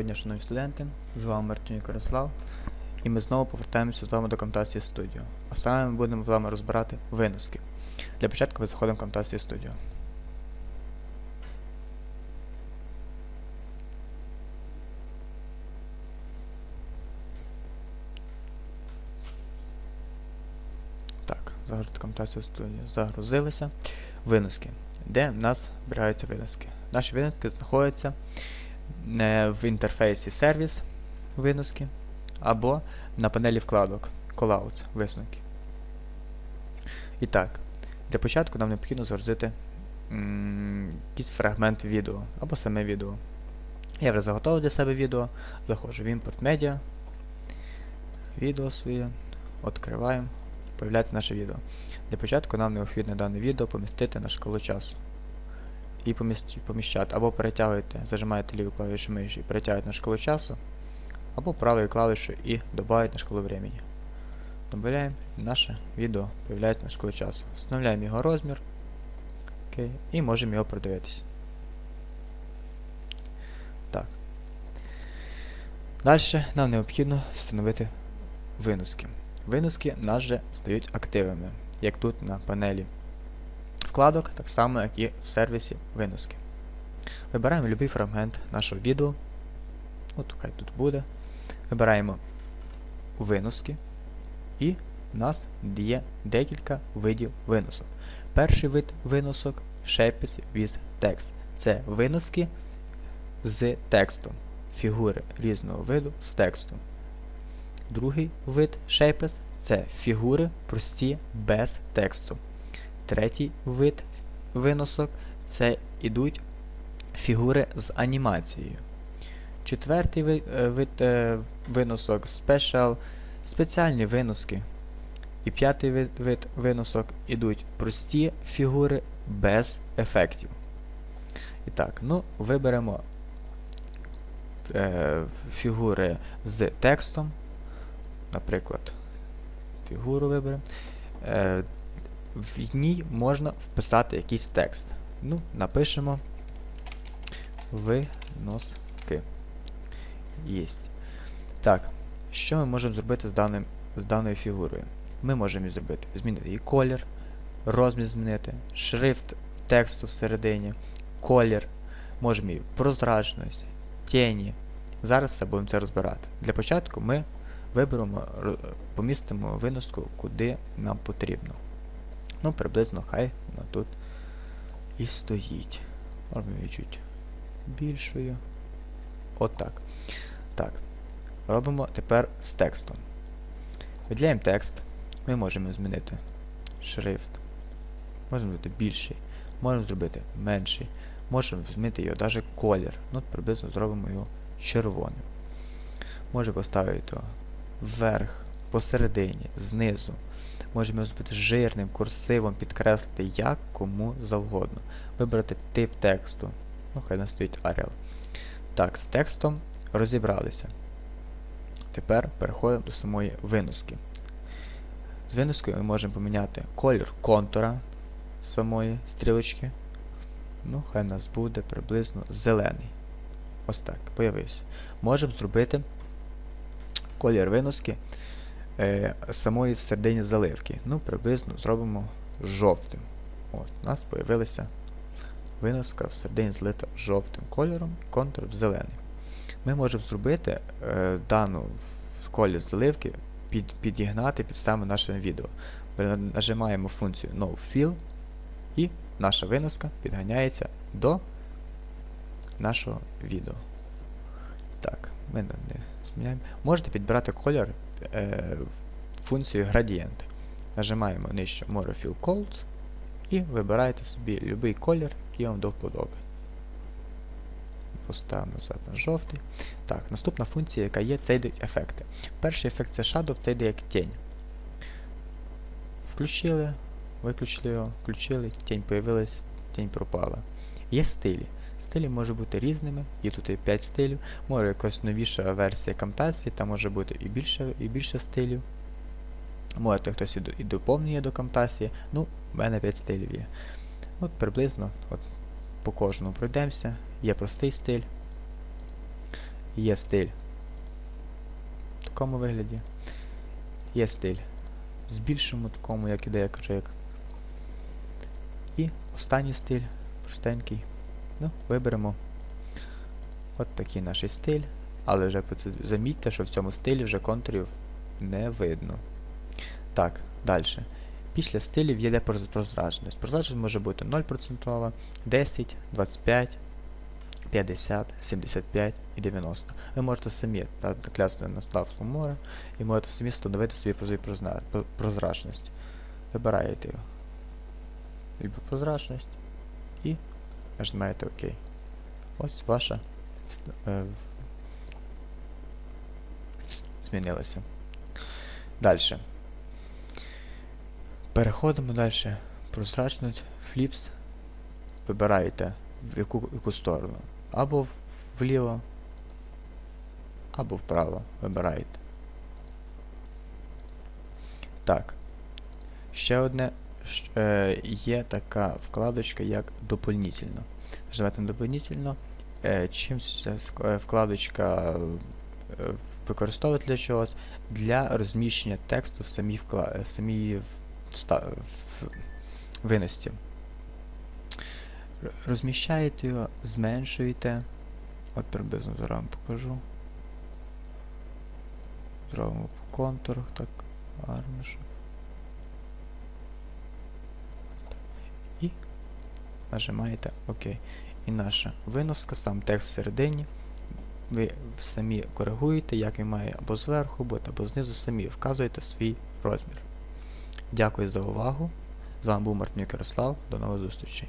Доброго дня, шановні студенти. З вами Мартинюк Ярослав. І ми знову повертаємося з вами до Camtasia Studio. А саме ми будемо з вами розбирати виноски. Для початку ми заходимо в Camtasia Studio. Так, загрузити Camtasia Studio. Загрузилися. Виноски. Де в нас зберігаються виноски? Наші виноски знаходяться в інтерфейсі сервіс виноски або на панелі вкладок Callout висновки. І так, для початку нам необхідно загрузити якийсь фрагмент відео або саме відео. Я вже заготовив для себе відео, заходжу в імпорт медіа, відео своє, відкриваємо, появляється наше відео. Для початку нам необхідно дане відео помістити на шкалу часу і поміщати. Або перетягуєте, зажимаєте ліву клавішу миші і перетягуєте на шкалу часу, або правою клавішою і додаєте на шкалу времени. Додаємо, і наше відео появляється на шкалу часу. Встановляємо його розмір. Окей, і можемо його продивитися. Так. Далі нам необхідно встановити виноски. Виноски в нас вже стають активними, як тут на панелі вкладок, так само, як і в сервісі виноски. Вибираємо будь-який фрагмент нашого відео. От хай тут буде. Вибираємо виноски, і в нас є декілька видів виносок. Перший вид виносок Shapes with Text. Це виноски з текстом, фігури різного виду з текстом. Другий вид Shapes це фігури прості без тексту. Третій вид виносок це ідуть фігури з анімацією. Четвертий е, вид е, виносок special, спеціальні виноски. І п'ятий вид, вид виносок ідуть прості фігури без ефектів. І так, ну, виберемо е, фігури з текстом. Наприклад, фігуру виберемо. Е, в ній можна вписати якийсь текст. Ну, напишемо виноски. Єсть. Так, що ми можемо зробити з, даним, з даною фігурою? Ми можемо зробити, змінити її колір, розмір змінити, шрифт тексту всередині, колір, можемо її прозрачність, тіні. Зараз все будемо це розбирати. Для початку ми виберемо, помістимо виноску, куди нам потрібно. Ну, приблизно хай вона тут і стоїть. Робимо чуть більшою. Отак. Так. Робимо тепер з текстом. Виділяємо текст. Ми можемо змінити шрифт. Можемо зробити більший. Можемо зробити менший. Можемо змінити його навіть колір. Ну, приблизно зробимо його червоним. Можемо поставити його вверх, посередині, знизу. Можемо зробити жирним, курсивом, підкреслити як кому завгодно. Вибрати тип тексту. Ну, хай нас Arial. Так, з текстом розібралися. Тепер переходимо до самої виноски. З виноскою ми можемо поміняти колір контура самої стрілочки. Ну, хай нас буде приблизно зелений. Ось так, появився. Можемо зробити колір виноски самої всередині заливки. Ну, приблизно зробимо жовтим. От, у нас з'явилася виноска всередині злита жовтим кольором контур зелений. Ми можемо зробити е, дану колір заливки, під, підігнати під саме наше відео. Ми нажимаємо функцію No Fill і наша виноска підганяється до нашого відео. Так, ми не Можете підбирати колір е, функцію градієнт. Нажимаємо нижче More Fill Cold і вибираєте собі будь-який колір, який вам до вподоби. Поставимо назад на жовтий. Так, наступна функція, яка є, це йдуть ефекти. Перший ефект це Shadow, це йде як тінь. Включили, виключили його, включили, тінь появилась, тінь пропала. Є стилі. Стилі можуть бути різними, є тут і 5 стилів, може якась новіша версія Camtasia, там може бути і більше, і більше стилів. Може хтось і, доповнює до Camtasia. Ну, в мене 5 стилів є. От приблизно от, по кожному пройдемося. Є простий стиль, Є стиль. В такому вигляді. Є стиль. Збільшимо такому, як іде, я кажу, як. І останній стиль, простенький. Ну, виберемо от такий наш стиль. Але вже замітьте, що в цьому стилі вже контурів не видно. Так, далі. Після стилів є прозрачність. Прозрачність може бути 0%, 10, 25, 50, 75 і 90. Ви можете самі та- на ставку море і можете самі встановити собі прозрачність. Вибираєте його. Прозрачність нажимаєте ОК. Ось ваша е, змінилася. Далі. Переходимо далі. Прозрачність, фліпс. Вибираєте в яку, в яку сторону. Або вліво, або вправо вибираєте. Так. Ще одне є така вкладочка, як доповнительно. Нажимаєте на доповнительно. Е, чим ця е, вкладочка е, використовують для чогось? Для розміщення тексту в самій, вкла... е, самій вста... в... виності. Розміщаєте його, зменшуєте. От приблизно зараз вам покажу. Зробимо по контурах так гарно. щоб. І нажимаєте ОК. І наша виноска, сам текст всередині. Ви самі коригуєте, як він має або зверху бути, або знизу, самі вказуєте свій розмір. Дякую за увагу. З вами був Мартинюк Ярослав. До нових зустрічей.